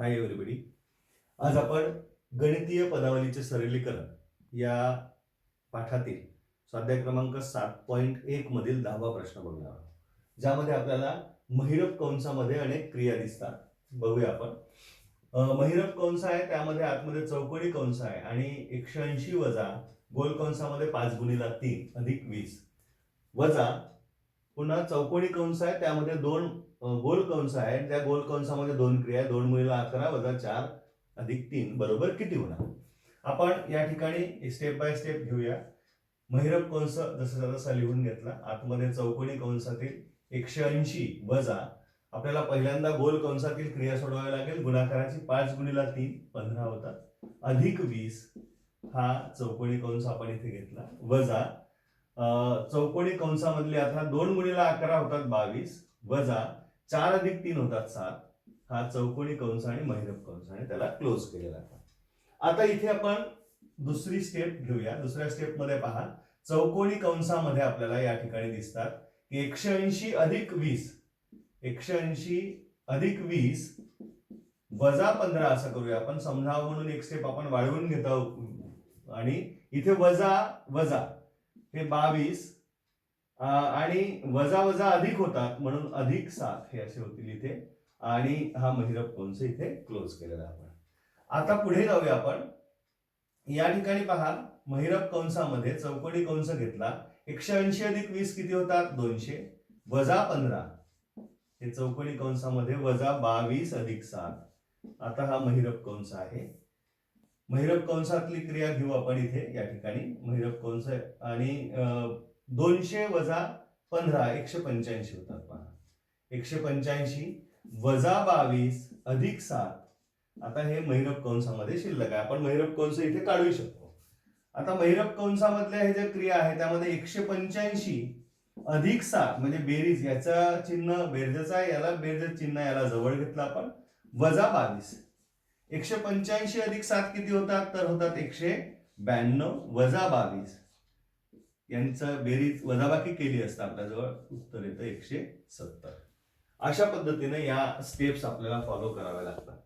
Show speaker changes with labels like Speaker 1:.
Speaker 1: Hi everybody आज आपण गणितीय पदावलीचे सरलीकरण या पाठातील स्वाध्याय क्रमांक सात पॉईंट एक मधील दहावा प्रश्न बघणार आहोत. ज्यामध्ये आपल्याला महिरप कंसामध्ये अनेक क्रिया दिसतात. बघूया आपण. महिरप कंस आहे त्यामध्ये आतमध्ये चौकडी कंस आहे आणि एकशे ऐंशी वजा गोल कंसामध्ये पाच गुणीला तीन अधिक वीस. वजा पुन्हा चौकोनी कंस आहे त्यामध्ये दोन गोल कंस आहेत त्या गोल कंसामध्ये दोन क्रिया दोन मुलीला अकरा वजा चार अधिक तीन. बरोबर किती होणार? आपण या ठिकाणी स्टेप बाय स्टेप घेऊया. महिरप कंस जसा जसा लिहून घेतला आतमध्ये चौकोनी कंसातील एकशे ऐंशी वजा आपल्याला पहिल्यांदा गोल कंसातील क्रिया सोडवावी लागेल. गुणाकाराची पाच गुणीला तीन पंधरा होतात. अधिक वीस हा चौकोनी कंस आपण इथे घेतला. वजा चौकोनी कंसामधले आता दोन गुणीला अकरा होतात बावीस वजा चार अधिक तीन होतात सात. हा चौकोनी कंस आणि महिरप कंस आणि त्याला क्लोज केलेला आहे. आता इथे आपण दुसरी स्टेप घेऊया. दुसऱ्या स्टेपमध्ये पहा. चौकोनी कंसामध्ये आपल्याला या ठिकाणी दिसतात की एकशे ऐंशी अधिक वीस एकशे ऐंशी अधिक वीस वजा पंधरा असं करूया. आपण समजावं म्हणून एक स्टेप आपण वाढवून घेत. आहोत आणि इथे वजा वजा. हे बावीस आणि वजा वजा अधिक होतात म्हणून अधिक सात हे असे होतील इथे. आणि हा महिरप कंस इथे क्लोज केलेला आपण. आता पुढे जाऊया आपण. या ठिकाणी पहा महिरप कंसामध्ये चौकोनी कंस घेतला. एकशे ऐंशी अधिक वीस किती होतात? दोनशे. वजा पंधरा. हे चौकोनी कंसामध्ये वजा बावीस अधिक सात. आता हा महिरप कंस आहे. महिरप कंसातली क्रिया घेऊ आपण इथे? या ठिकाणी महिरप कंस आणि दोनशे वजा पंधरा एकशे पंच्याऐंशी होतात पहा. एकशे पंच्याऐंशी वजा बावीस अधिक सात. आता हे महिरप कंसामध्ये शिल्लक आहे. आपण महिरप कंस इथे काढू शकतो. आता महिरप कंसामधल्या हे ज्या क्रिया आहे त्यामध्ये एकशे पंच्याऐंशी अधिक सात म्हणजे बेरीज याचा चिन्ह बेरजेचा आहे याला बेरजेच चिन्ह याला जवळ घेतलं आपण वजा बावीस. एकशे पंच्याऐंशी अधिक सात किती होतात? तर होतात एकशे ब्याण्णव वजा बावीस. यांचं बेरीज वजाबाकी केली असता आपल्याजवळ उत्तर येतं एकशे सत्तर. अशा पद्धतीने या स्टेप्स आपल्याला फॉलो कराव्या लागतात.